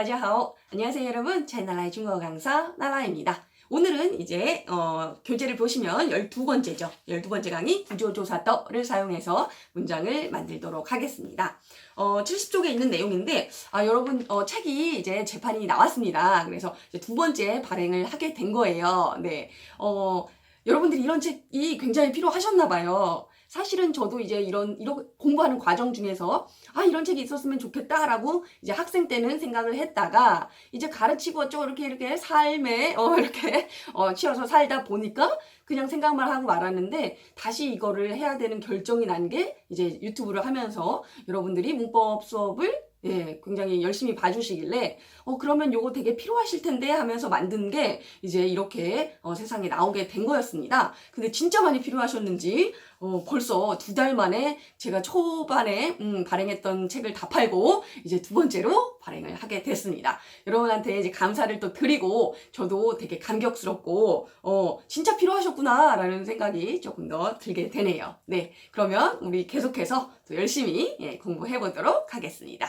大家好. 안녕하세요 여러분. 차이나라의 중국어 강사 나라입니다. 오늘은 이제 어, 교재를 보시면 12번째죠. 12번째 강의 구조조사더를 사용해서 문장을 만들도록 하겠습니다. 어, 70쪽에 있는 내용인데 아, 여러분 어, 책이 이제 재판이 나왔습니다. 그래서 이제 두 번째 발행을 하게 된 거예요. 네. 어, 여러분들이 이런 책이 굉장히 필요하셨나 봐요. 사실은 저도 이제 이런, 이런 공부하는 과정 중에서 아, 이런 책이 있었으면 좋겠다라고 이제 학생 때는 생각을 했다가 이제 가르치고 어쩌고 이렇게 이렇게 삶에 어, 이렇게 어, 치여서 살다 보니까 그냥 생각만 하고 말았는데 다시 이거를 해야 되는 결정이 난 게 이제 유튜브를 하면서 여러분들이 문법 수업을 예, 굉장히 열심히 봐주시길래, 어, 그러면 요거 되게 필요하실 텐데 하면서 만든 게 이제 이렇게 어, 세상에 나오게 된 거였습니다. 근데 진짜 많이 필요하셨는지, 어, 벌써 두 달 만에 제가 초반에 음, 발행했던 책을 다 팔고 이제 두 번째로 발행을 하게 됐습니다. 여러분한테 이제 감사를 또 드리고 저도 되게 감격스럽고 어, 진짜 필요하셨구나라는 생각이 조금 더 들게 되네요. 네, 그러면 우리 계속해서 또 열심히 예, 공부해 보도록 하겠습니다.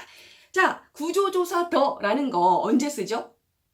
자, 구조조사 더라는 거 언제 쓰죠?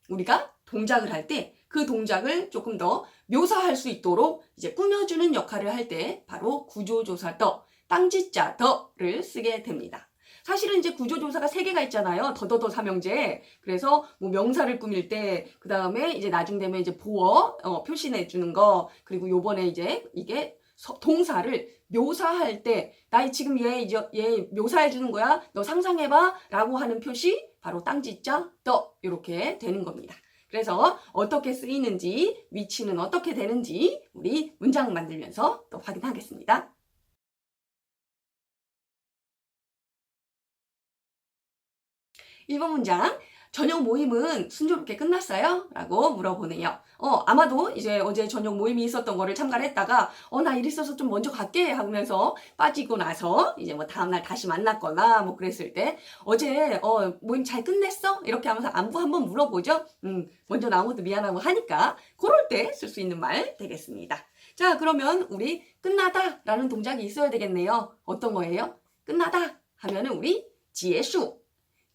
우리가 동작을 할 때 그 동작을 조금 더 묘사할 수 있도록 이제 꾸며주는 역할을 할 때 바로 구조조사 더, 땅지자 더를 쓰게 됩니다. 사실은 이제 구조조사가 세 개가 있잖아요. 더더더 삼형제. 그래서 뭐 명사를 꾸밀 때, 그 다음에 이제 나중 되면 이제 보어, 어, 표시내 주는 거, 그리고 요번에 이제 이게 서- 동사를 묘사할 때, 나 지금 얘, 얘 묘사해 주는 거야. 너 상상해봐. 라고 하는 표시, 바로 땅지자 더, 이렇게 되는 겁니다. 그래서 어떻게 쓰이는지, 위치는 어떻게 되는지, 우리 문장 만들면서 또 확인하겠습니다. 1번 문장. 저녁 모임은 순조롭게 끝났어요? 라고 물어보네요. 어, 아마도 이제 어제 저녁 모임이 있었던 거를 참가를 했다가, 어, 나 일 있어서 좀 먼저 갈게 하면서 빠지고 나서 이제 뭐 다음날 다시 만났거나 뭐 그랬을 때, 어제, 어, 모임 잘 끝냈어? 이렇게 하면서 안부 한번 물어보죠? 음, 먼저 나온 것도 미안하고 하니까, 그럴 때 쓸 수 있는 말 되겠습니다. 자, 그러면 우리 끝나다 라는 동작이 있어야 되겠네요. 어떤 거예요? 끝나다 하면은 우리 지혜수,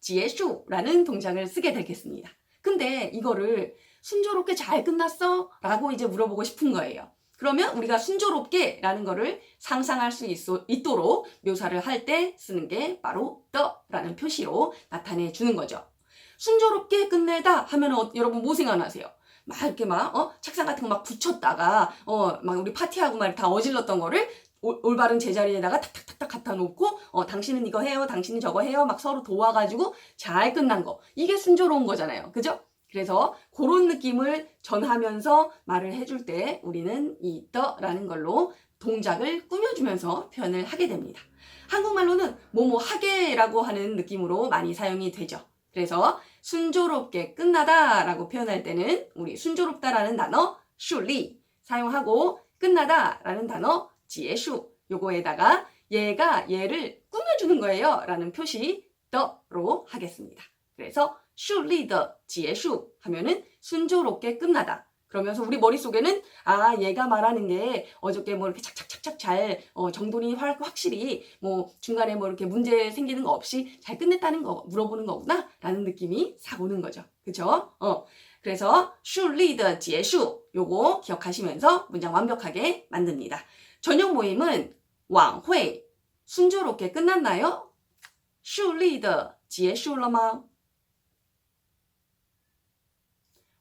지혜수라는 동작을 쓰게 되겠습니다. 근데 이거를 순조롭게 잘 끝났어? 라고 이제 물어보고 싶은 거예요. 그러면 우리가 순조롭게 라는 거를 상상할 수 있, 있도록 묘사를 할 때 쓰는 게 바로 더라는 표시로 나타내 주는 거죠. 순조롭게 끝내다 하면 어, 여러분 뭐 생각나세요? 막 이렇게 막, 어, 책상 같은 거 막 붙였다가, 어, 막 우리 파티하고 막 다 어질렀던 거를 올, 올바른 제자리에다가 탁탁탁탁 갖다 놓고, 어, 당신은 이거 해요, 당신은 저거 해요, 막 서로 도와가지고 잘 끝난 거. 이게 순조로운 거잖아요. 그죠? 그래서 그런 느낌을 전하면서 말을 해줄 때 우리는 이 더라는 걸로 동작을 꾸며주면서 표현을 하게 됩니다. 한국말로는 뭐뭐 하게라고 하는 느낌으로 많이 사용이 되죠. 그래서 순조롭게 끝나다라고 표현할 때는 우리 순조롭다라는 단어 슈리 사용하고 끝나다라는 단어 지혜슈 요거에다가 얘가 얘를 꾸며주는 거예요 라는 표시 더로 하겠습니다. 그래서 슈리더 지혜슈 하면은 순조롭게 끝나다. 그러면서 우리 머릿속에는 아 얘가 말하는 게 어저께 뭐 이렇게 착착착착 잘 어, 정돈이 확, 확실히 뭐 중간에 뭐 이렇게 문제 생기는 거 없이 잘 끝냈다는 거 물어보는 거구나 라는 느낌이 싹 오는 거죠. 그쵸? 어. 그래서 슈리더 지혜슈 요거 기억하시면서 문장 완벽하게 만듭니다. 저녁 모임은 왕회 순조롭게 끝났나요? 顺利的结束了吗？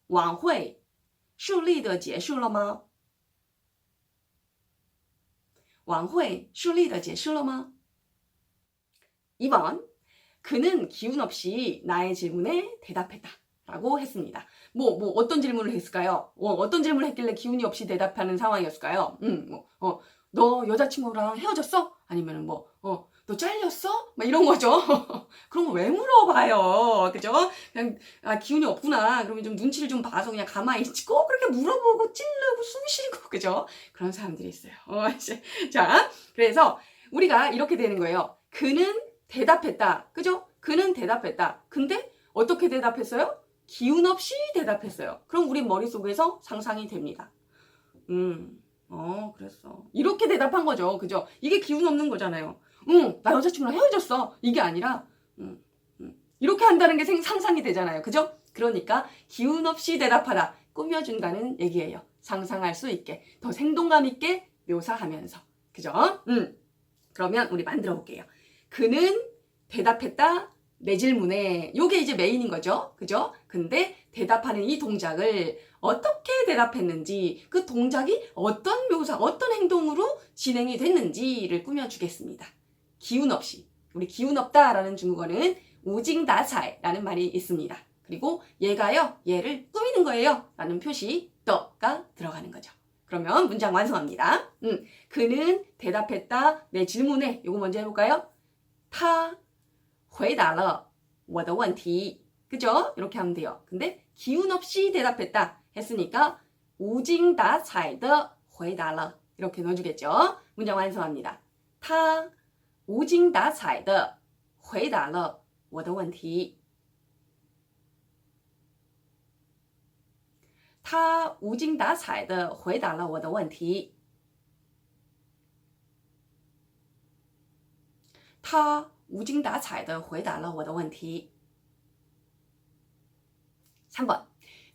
晚会顺利的结束了吗？晚会顺利的结束了吗？ 2번 그는 기운 없이 나의 질문에 대답했다. 라고 했습니다. 뭐, 뭐, 어떤 질문을 했을까요? 어, 어떤 질문을 했길래 기운이 없이 대답하는 상황이었을까요? 음, 뭐, 어, 너 여자친구랑 헤어졌어? 아니면 뭐, 어, 너 잘렸어? 막 이런 거죠. 그런 거 왜 물어봐요. 그죠? 그냥, 아, 기운이 없구나. 그러면 좀 눈치를 좀 봐서 그냥 가만히 있지. 꼭 그렇게 물어보고 찔르고 숨 쉬고, 그죠? 그런 사람들이 있어요. 어, 이제. 자, 그래서 우리가 이렇게 되는 거예요. 그는 대답했다. 그죠? 그는 대답했다. 근데 어떻게 대답했어요? 기운 없이 대답했어요. 그럼 우리 머릿속에서 상상이 됩니다. 음, 어, 그랬어. 이렇게 대답한 거죠. 그죠? 이게 기운 없는 거잖아요. 응, 나 여자친구랑 헤어졌어. 이게 아니라, 음, 음, 이렇게 한다는 게 생- 상상이 되잖아요. 그죠? 그러니까 기운 없이 대답하다. 꾸며준다는 얘기예요. 상상할 수 있게. 더 생동감 있게 묘사하면서. 그죠? 음. 그러면 우리 만들어 볼게요. 그는 대답했다. 내 질문에 요게 이제 메인인 거죠. 그죠? 근데 대답하는 이 동작을 어떻게 대답했는지 그 동작이 어떤 묘사, 어떤 행동으로 진행이 됐는지를 꾸며주겠습니다. 기운 없이. 우리 기운 없다라는 중국어는 우징다사이라는 말이 있습니다. 그리고 얘가요, 얘를 꾸미는 거예요. 라는 표시 더가 들어가는 거죠. 그러면 문장 완성합니다. 음, 그는 대답했다. 내 질문에 요거 먼저 해볼까요? 他回答了我的问题. 그죠? 이렇게 하면 돼요. 근데 기운 없이 대답했다 했으니까 우징다사이的回答了 이렇게 넣어주겠죠? 문장 완성합니다. 他无精打采的回答了我的问题。他无精打采的回答了我的问题。 他无精打采的回答了我的问题。 3번.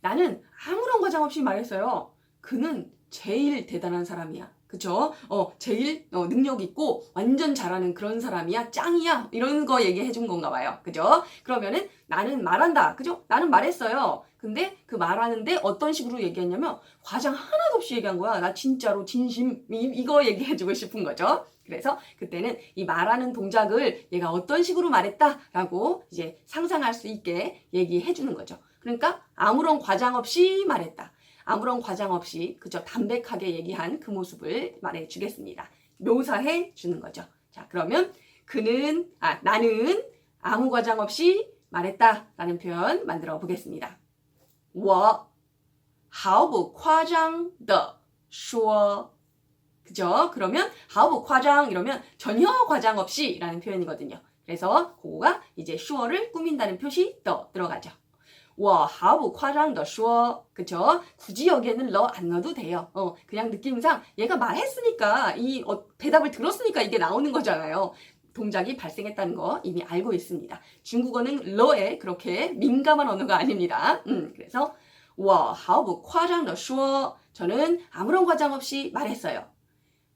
나는 아무런 과장 없이 말했어요. 그는 제일 대단한 사람이야. 그쵸? 어, 제일 어, 능력 있고 완전 잘하는 그런 사람이야. 짱이야. 이런 거 얘기해 준 건가 봐요. 그죠? 그러면은 나는 말한다. 그죠? 나는 말했어요. 근데 그 말하는데 어떤 식으로 얘기했냐면 과장 하나도 없이 얘기한 거야. 나 진짜로 진심 이, 이거 얘기해 주고 싶은 거죠. 그래서 그때는 이 말하는 동작을 얘가 어떤 식으로 말했다라고 이제 상상할 수 있게 얘기해 주는 거죠. 그러니까 아무런 과장 없이 말했다. 아무런 과장 없이 그저 담백하게 얘기한 그 모습을 말해 주겠습니다. 묘사해 주는 거죠. 자, 그러면 그는 아 나는 아무 과장 없이 말했다라는 표현 만들어 보겠습니다. 我毫不夸张的说 그죠? 그러면 하우 과장 이러면 전혀 과장 없이라는 표현이거든요. 그래서 그거가 이제 슈어를 꾸민다는 표시 더 들어가죠. 와, 하우 과장 더 슈어. 그죠? 굳이 여기에는 러 안 넣어도 돼요. 어, 그냥 느낌상 얘가 말했으니까 이 어, 대답을 들었으니까 이게 나오는 거잖아요. 동작이 발생했다는 거 이미 알고 있습니다. 중국어는 러에 그렇게 민감한 언어가 아닙니다. 음, 그래서 와, 하우 과장 더 슈어. 저는 아무런 과장 없이 말했어요.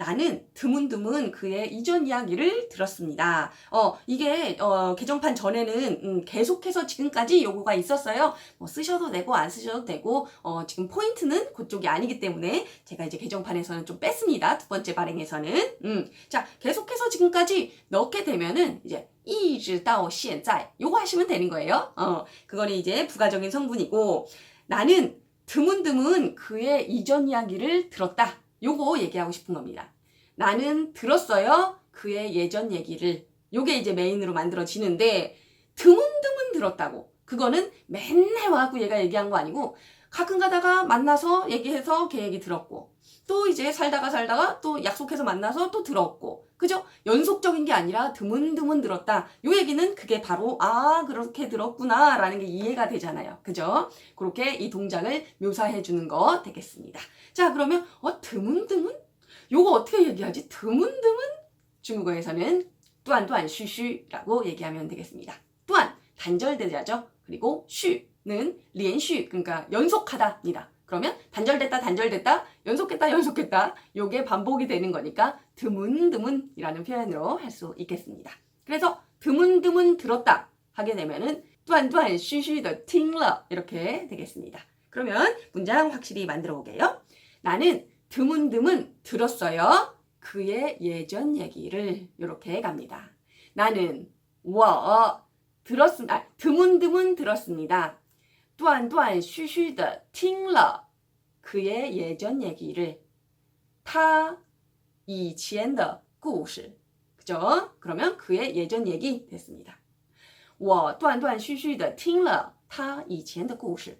나는 드문드문 그의 이전 이야기를 들었습니다. 어, 이게, 어, 개정판 전에는, 음, 계속해서 지금까지 요거가 있었어요. 뭐, 쓰셔도 되고, 안 쓰셔도 되고, 어, 지금 포인트는 그쪽이 아니기 때문에, 제가 이제 개정판에서는 좀 뺐습니다. 두 번째 발행에서는. 음, 자, 계속해서 지금까지 넣게 되면은, 이제, 一直到现在 요거 하시면 되는 거예요. 어, 그거는 이제 부가적인 성분이고, 나는 드문드문 그의 이전 이야기를 들었다. 요거 얘기하고 싶은 겁니다. 나는 들었어요. 그의 예전 얘기를. 요게 이제 메인으로 만들어지는데 드문드문 들었다고. 그거는 맨날 와갖고 얘가 얘기한 거 아니고 가끔 가다가 만나서 얘기해서 걔 얘기 들었고 또 이제 살다가 살다가 또 약속해서 만나서 또 들었고 그죠? 연속적인 게 아니라 드문드문 들었다. 요 얘기는 그게 바로 아 그렇게 들었구나 라는 게 이해가 되잖아요. 그죠? 그렇게 이 동작을 묘사해 주는 거 되겠습니다. 자 그러면 어 드문드문? 요거 어떻게 얘기하지? 드문드문? 중국어에서는 또한 또한 쉬쉬라고 얘기하면 되겠습니다. 또한 단절되자죠. 그리고 쉬는 连续 그러니까 연속하다입니다. 그러면 단절됐다 단절됐다 연속했다 연속했다 요게 반복이 되는 거니까 드문드문이라는 표현으로 할 수 있겠습니다. 그래서 드문드문 들었다 하게 되면은 또한또한 쉬쉬더 팅러 이렇게 되겠습니다. 그러면 문장 확실히 만들어 보게요. 나는 드문드문 들었어요. 그의 예전 얘기를 이렇게 갑니다. 나는 와 들었습니다. 아, 드문드문 들었습니다. 断断续续的听了 그의 예전 얘기를 他以前的故事 그죠? 그러면 그의 예전 얘기 됐습니다. 我断断续续的听了他以前的故事。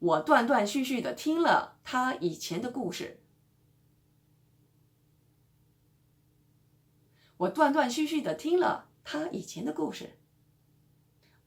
我断断续续的听了他以前的故事。我断断续续的听了 他以前的故事。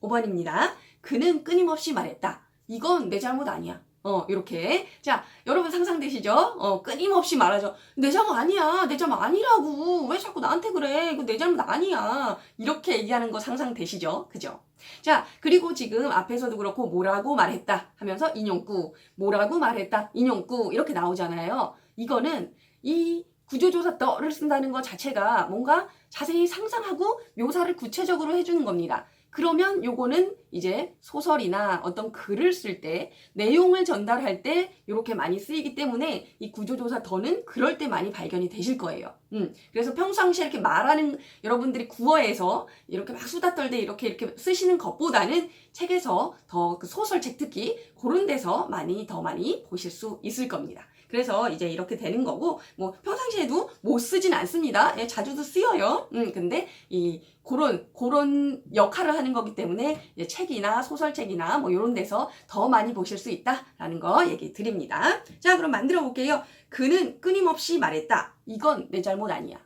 5번입니다. 그는 끊임없이 말했다. 이건 내 잘못 아니야. 어, 이렇게. 자, 여러분 상상되시죠? 어, 끊임없이 말하죠. 내 잘못 아니야. 내 잘못 아니라고. 왜 자꾸 나한테 그래? 이거 내 잘못 아니야. 이렇게 얘기하는 거 상상되시죠? 그죠? 자, 그리고 지금 앞에서도 그렇고 뭐라고 말했다 하면서 인용구, 뭐라고 말했다, 인용구 이렇게 나오잖아요. 이거는 이 구조조사 떠를 쓴다는 것 자체가 뭔가 자세히 상상하고 묘사를 구체적으로 해주는 겁니다. 그러면 요거는 이제 소설이나 어떤 글을 쓸 때 내용을 전달할 때 이렇게 많이 쓰이기 때문에 이 구조조사 더는 그럴 때 많이 발견이 되실 거예요. 음, 그래서 평상시에 이렇게 말하는 여러분들이 구어에서 이렇게 막 수다 떨 때 이렇게 이렇게 쓰시는 것보다는 책에서 더 그 소설책 특히 그런 데서 많이 더 많이 보실 수 있을 겁니다. 그래서 이제 이렇게 되는 거고 뭐 평상시에도 못 쓰진 않습니다. 예, 자주도 쓰여요. 음, 근데 이 그런 그런 역할을 하는 거기 때문에 이제 책이나 소설책이나 뭐 이런 데서 더 많이 보실 수 있다라는 거 얘기 드립니다. 자, 그럼 만들어 볼게요. 그는 끊임없이 말했다. 이건 내 잘못 아니야.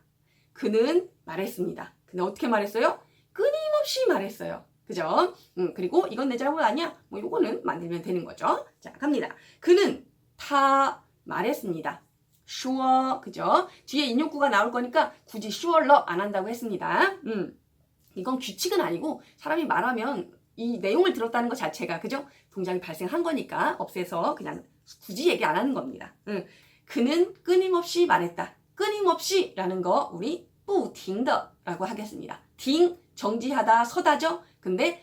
그는 말했습니다. 근데 어떻게 말했어요? 끊임없이 말했어요. 그죠? 음, 그리고 이건 내 잘못 아니야. 뭐 요거는 만들면 되는 거죠. 자, 갑니다. 그는 다 말했습니다. sure 그죠? 뒤에 인용구가 나올 거니까 굳이 sure러 안 한다고 했습니다. 음. 이건 규칙은 아니고 사람이 말하면 이 내용을 들었다는 것 자체가 그죠? 동작이 발생한 거니까 없애서 그냥 굳이 얘기 안 하는 겁니다. 음. 그는 끊임없이 말했다. 끊임없이 라는 거 우리 뿌 딩더라고 하겠습니다. 딩 정지하다 서다죠? 근데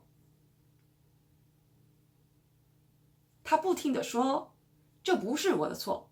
他不停的说这不是我的错。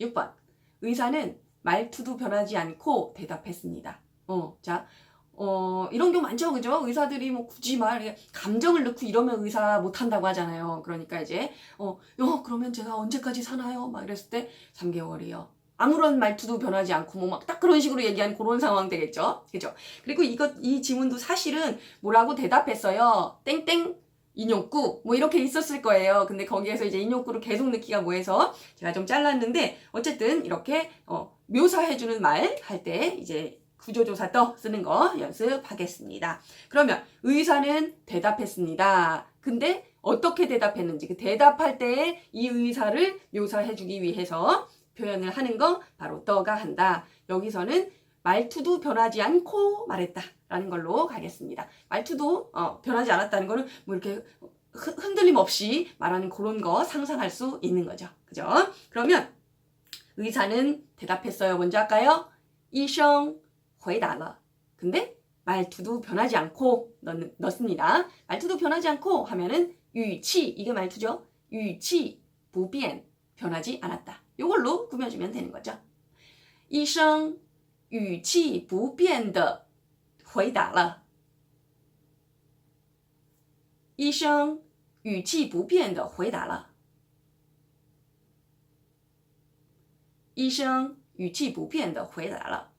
6번 의사는 말투도 변하지 않고 대답했습니다. 어, 자, 어, 이런 경우 많죠, 그죠? 의사들이 뭐 굳이 말, 이렇게 감정을 넣고 이러면 의사 못한다고 하잖아요. 그러니까 이제, 어, 어, 그러면 제가 언제까지 사나요? 막 이랬을 때 3개월이요. 아무런 말투도 변하지 않고 뭐 막 딱 그런 식으로 얘기하는 그런 상황 되겠죠? 그죠? 그리고 이것, 이 지문도 사실은 뭐라고 대답했어요? 땡땡 인용구 뭐 이렇게 있었을 거예요. 근데 거기에서 이제 인용구를 계속 넣기가 뭐해서 제가 좀 잘랐는데 어쨌든 이렇게 어, 묘사해주는 말 할 때 이제 구조조사 떠 쓰는 거 연습하겠습니다. 그러면 의사는 대답했습니다. 근데 어떻게 대답했는지 그 대답할 때이 의사를 묘사해주기 위해서 표현을 하는 거 바로 떠가 한다. 여기서는 말투도 변하지 않고 말했다. 라는 걸로 가겠습니다. 말투도 어, 변하지 않았다는 거는 뭐 이렇게 흔- 흔들림 없이 말하는 그런 거 상상할 수 있는 거죠. 그죠? 그러면 의사는 대답했어요. 먼저 할까요? 医生回答了. 근데 말투도 변하지 않고 넣, 넣습니다. 말투도 변하지 않고 하면은 语气 이게 말투죠. 语气不变 변하지 않았다. 이걸로 꾸며주면 되는 거죠. 医生 语气不变的回答了。医生语气不变的回答了。医生语气不变的回答了。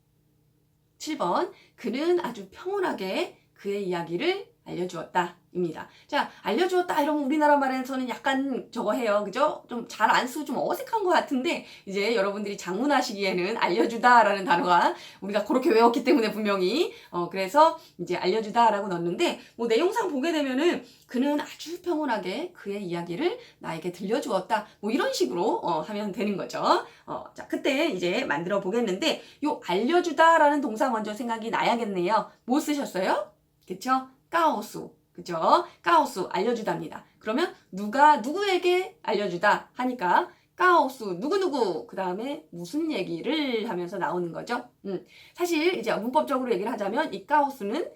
7번 그는 아주 평온하게 그의 이야기를 알려주었다. 입니다. 자, 알려주었다 이러면 우리나라 말에서는 약간 저거 해요. 그죠? 좀 잘 안 쓰고 좀 어색한 것 같은데 이제 여러분들이 장문하시기에는 알려주다라는 단어가 우리가 그렇게 외웠기 때문에 분명히 어 그래서 이제 알려주다라고 넣었는데 뭐 내용상 보게 되면은 그는 아주 평온하게 그의 이야기를 나에게 들려주었다. 뭐 이런 식으로 어 하면 되는 거죠. 어, 자, 그때 이제 만들어 보겠는데 요 알려주다라는 동사 먼저 생각이 나야겠네요. 뭐 쓰셨어요? 그쵸? 까오수. 그죠? 까오수 알려주답니다. 그러면 누가 누구에게 알려주다 하니까 까오수 누구누구 그 다음에 무슨 얘기를 하면서 나오는 거죠. 음, 사실 이제 문법적으로 얘기를 하자면 이 까오수는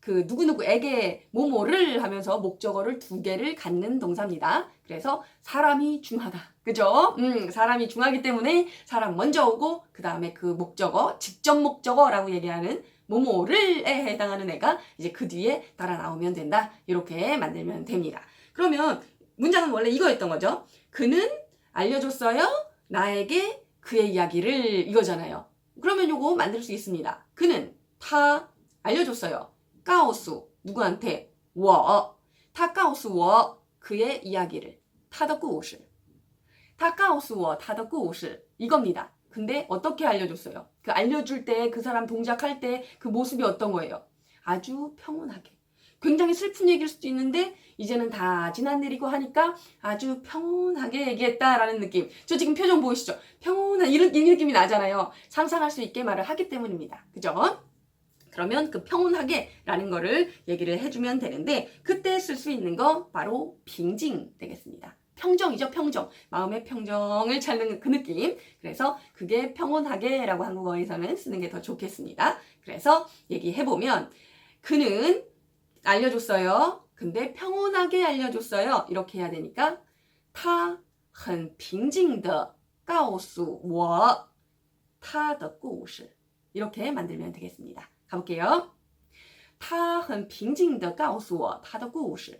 그 누구누구에게 뭐뭐를 하면서 목적어를 두 개를 갖는 동사입니다. 그래서 사람이 중하다. 그죠? 음, 사람이 중하기 때문에 사람 먼저 오고 그 다음에 그 목적어, 직접 목적어라고 얘기하는 뭐뭐를에 해당하는 애가 이제 그 뒤에 따라 나오면 된다. 이렇게 만들면 됩니다. 그러면 문장은 원래 이거였던 거죠. 그는 알려줬어요. 나에게 그의 이야기를 이거잖아요. 그러면 이거 만들 수 있습니다. 그는 다 알려줬어요. 까오스 누구한테 워. 타 까오수 워 그의 이야기를 타더꾸오실 다까오스 워 타더꾸오실 이겁니다. 근데 어떻게 알려줬어요? 그 알려줄 때 그 사람 동작할 때 그 모습이 어떤 거예요? 아주 평온하게. 굉장히 슬픈 얘기일 수도 있는데 이제는 다 지난 일이고 하니까 아주 평온하게 얘기했다라는 느낌. 저 지금 표정 보이시죠? 평온한 이런 이 느낌이 나잖아요. 상상할 수 있게 말을 하기 때문입니다. 그죠? 그러면 그 평온하게라는 거를 얘기를 해주면 되는데 그때 쓸 수 있는 거 바로 빙징 되겠습니다. 평정이죠, 평정. 마음의 평정을 찾는 그 느낌. 그래서 그게 평온하게라고 한국어에서는 쓰는 게 더 좋겠습니다. 그래서 얘기해보면 그는 알려줬어요. 근데 평온하게 알려줬어요. 이렇게 해야 되니까 他很平静的告诉我他的故事 이렇게 만들면 되겠습니다. 가볼게요. 他很平静地告诉我他的故事。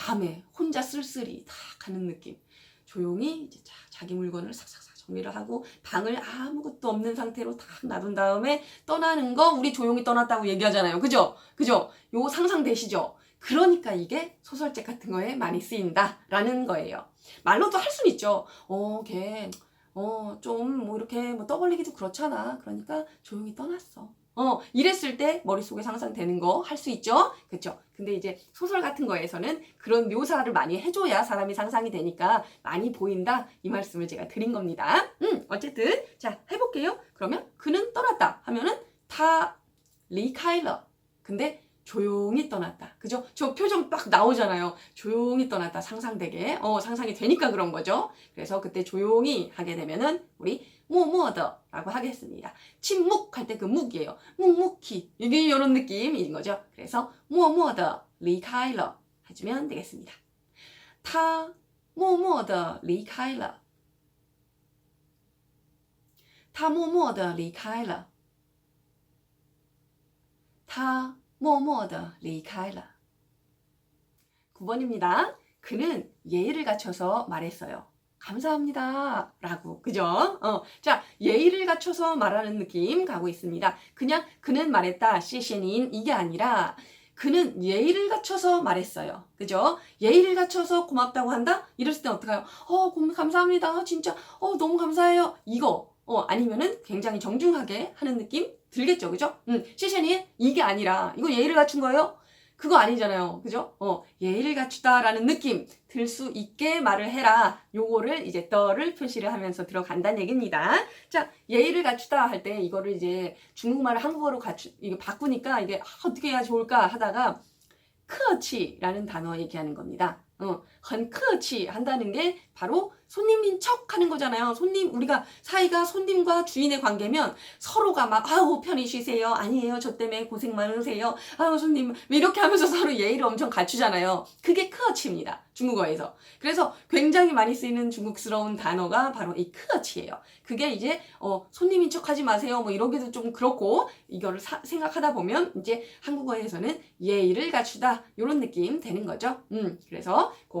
밤에 혼자 쓸쓸히 탁 가는 느낌. 조용히 이제 자, 자기 물건을 싹싹싹 정리를 하고 방을 아무것도 없는 상태로 탁 놔둔 다음에 떠나는 거 우리 조용히 떠났다고 얘기하잖아요. 그죠? 그죠? 요거 상상되시죠? 그러니까 이게 소설책 같은 거에 많이 쓰인다라는 거예요. 말로도 할 수는 있죠. 어, 걔, 어, 좀 뭐 이렇게 뭐 떠벌리기도 그렇잖아. 그러니까 조용히 떠났어. 어, 이랬을 때 머릿속에 상상되는 거 할 수 있죠? 그쵸? 근데 이제 소설 같은 거에서는 그런 묘사를 많이 해줘야 사람이 상상이 되니까 많이 보인다. 이 말씀을 제가 드린 겁니다. 음, 어쨌든. 자, 해볼게요. 그러면 그는 떠났다 하면은 다 리카일러. 근데 조용히 떠났다. 그죠? 저 표정 딱 나오잖아요. 조용히 떠났다. 상상되게. 어, 상상이 되니까 그런 거죠. 그래서 그때 조용히 하게 되면은 우리 뭐뭐더라고 하겠습니다. 침묵할 때 그 묵이에요. 묵묵히. 이게 이런 느낌인 거죠. 그래서 뭐뭐더 리카일러 해주면 되겠습니다. 他默默地离开了。他默默地离开了。他 모모 더 리카이라. 9번입니다. 그는 예의를 갖춰서 말했어요. 감사합니다. 라고. 그죠? 어. 자, 예의를 갖춰서 말하는 느낌 가고 있습니다. 그냥 그는 말했다. 시신인 이게 아니라 그는 예의를 갖춰서 말했어요. 그죠? 예의를 갖춰서 고맙다고 한다? 이랬을 땐 어떡해요? 어, 감사합니다. 진짜. 어, 너무 감사해요. 이거. 어, 아니면은 굉장히 정중하게 하는 느낌? 들겠죠. 그죠? 음, 시시닌 이게 아니라 이거 예의를 갖춘 거예요? 그거 아니잖아요. 그죠? 어, 예의를 갖추다라는 느낌 들 수 있게 말을 해라. 요거를 이제 더를 표시를 하면서 들어간다는 얘기입니다. 자, 예의를 갖추다 할 때 이거를 이제 중국말을 한국어로 갖추, 이게 바꾸니까 이게 아, 어떻게 해야 좋을까 하다가 크어치라는 단어 얘기하는 겁니다. 어, 헌크치 한다는 게 바로 손님인 척 하는 거잖아요. 손님, 우리가 사이가 손님과 주인의 관계면 서로가 막, 아우, 편히 쉬세요. 아니에요. 저 때문에 고생 많으세요. 아우, 손님. 뭐 이렇게 하면서 서로 예의를 엄청 갖추잖아요. 그게 크어치입니다. 중국어에서. 그래서 굉장히 많이 쓰이는 중국스러운 단어가 바로 이 크어치예요. 그게 이제, 어, 손님인 척 하지 마세요. 뭐 이러기도 좀 그렇고, 이거를 사, 생각하다 보면 이제 한국어에서는 예의를 갖추다. 이런 느낌 되는 거죠. 음, 그래서 그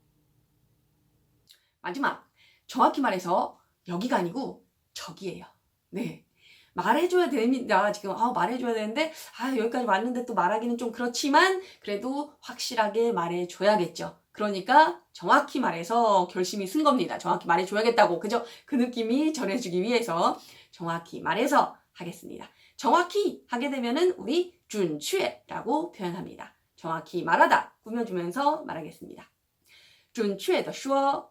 마지막 정확히 말해서 여기가 아니고 저기예요. 네. 말해줘야 됩니다. 지금 아, 말해줘야 되는데 아 여기까지 왔는데 또 말하기는 좀 그렇지만 그래도 확실하게 말해줘야겠죠. 그러니까 정확히 말해서 결심이 쓴 겁니다. 정확히 말해줘야겠다고 그죠? 그 느낌이 전해주기 위해서 정확히 말해서 하겠습니다. 정확히 하게 되면은 우리 준취라고 표현합니다. 정확히 말하다 꾸며주면서 말하겠습니다. 준취의的说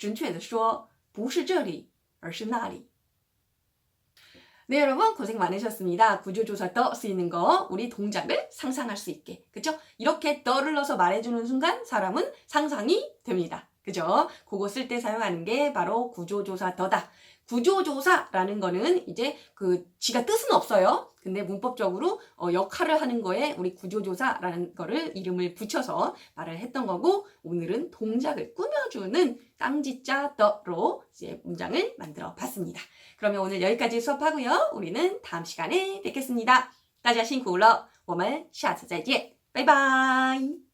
准确的说不是这里而是那里 네, 여러분 고생 많으셨습니다. 구조조사 더 쓰이는 거 우리 동작을 상상할 수 있게 그죠? 이렇게 더를 넣어서 말해주는 순간 사람은 상상이 됩니다. 그죠? 그거 쓸 때 사용하는 게 바로 구조조사 더다. 구조조사라는 거는 이제 그 지가 뜻은 없어요. 근데 문법적으로 어, 역할을 하는 거에 우리 구조조사라는 거를 이름을 붙여서 말을 했던 거고 오늘은 동작을 꾸며주는 깡지자 더로 이제 문장을 만들어 봤습니다. 그러면 오늘 여기까지 수업하고요. 우리는 다음 시간에 뵙겠습니다. 大家辛苦了，我们下次再见，拜拜。